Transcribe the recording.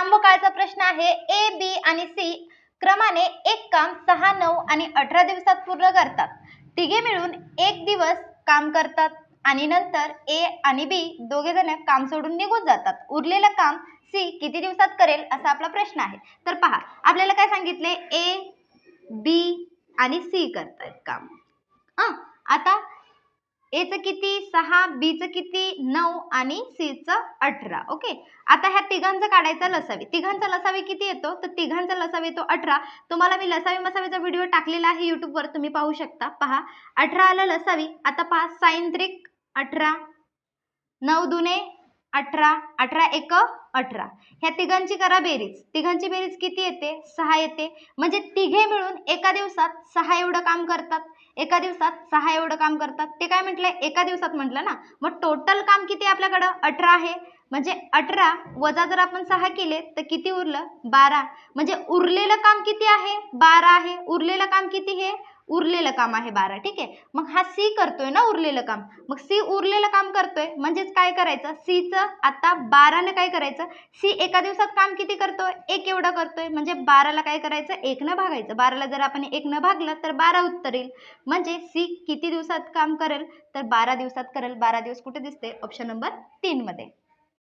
काम प्रश्न आहे. ए बी आणि सी क्रमाने एक काम सहा नऊ आणि अठरा दिवसात पूर्ण करतात. तिघे मिळून एक दिवस काम करतात आणि नंतर ए आणि बी दोघे जण काम सोडून निघून जातात. उरलेलं काम सी किती दिवसात करेल असा आपला प्रश्न आहे. तर पहा आपल्याला काय सांगितले ए बी आणि सी करतायत काम. आता एचं किती? सहा बीचं किती? नऊ आणि सीचं अठरा. ओके? आता ह्या तिघांचा काढायचा लसावी. तिघांचा लसावी किती येतो? तर तिघांचा लसावी येतो अठरा. तुम्हाला मी लसावी मसावीचा व्हिडिओ टाकलेला आहे यूट्यूबवर तुम्ही पाहू शकता. पहा. अठरा आलं लसावी. आता पहा. सायंत्रिक अठरा. नऊ दुने अठरा अठरा एक अठरा. ह्या तिघांची करा बेरीज. तिघांची बेरीज किती येते? सहा येते. म्हणजे तिघे मिळून एका दिवसात सहा एवढं काम करतात. एका दिवसात सहा एवढं काम करतात. ते काय म्हटलंय? एका दिवसात म्हटलं ना? मग टोटल काम किती आहे आपल्याकडं? अठरा आहे. म्हणजे अठरा वजा जर आपण सहा केले तर किती उरलं? बारा. म्हणजे उरलेलं काम किती आहे? बारा आहे. उरलेलं काम किती हे? उरलेलं काम आहे बारा ठीक आहे? मग हा सी करतोय ना उरलेलं काम. मग सी उरलेलं काम करतोय म्हणजेच काय करायचं? सीचं आता बारानं काय करायचं? सी एका दिवसात काम किती करतोय एक एवढं करतोय. म्हणजे बाराला काय करायचं? एकनं भागायचं. बाराला जर आपण एकनं भागलं तर बारा उत्तर येईल म्हणजे सी किती दिवसात काम करेल? तर बारा दिवसात करेल. बारा दिवस कुठे दिसते ऑप्शन नंबर तीनमध्ये.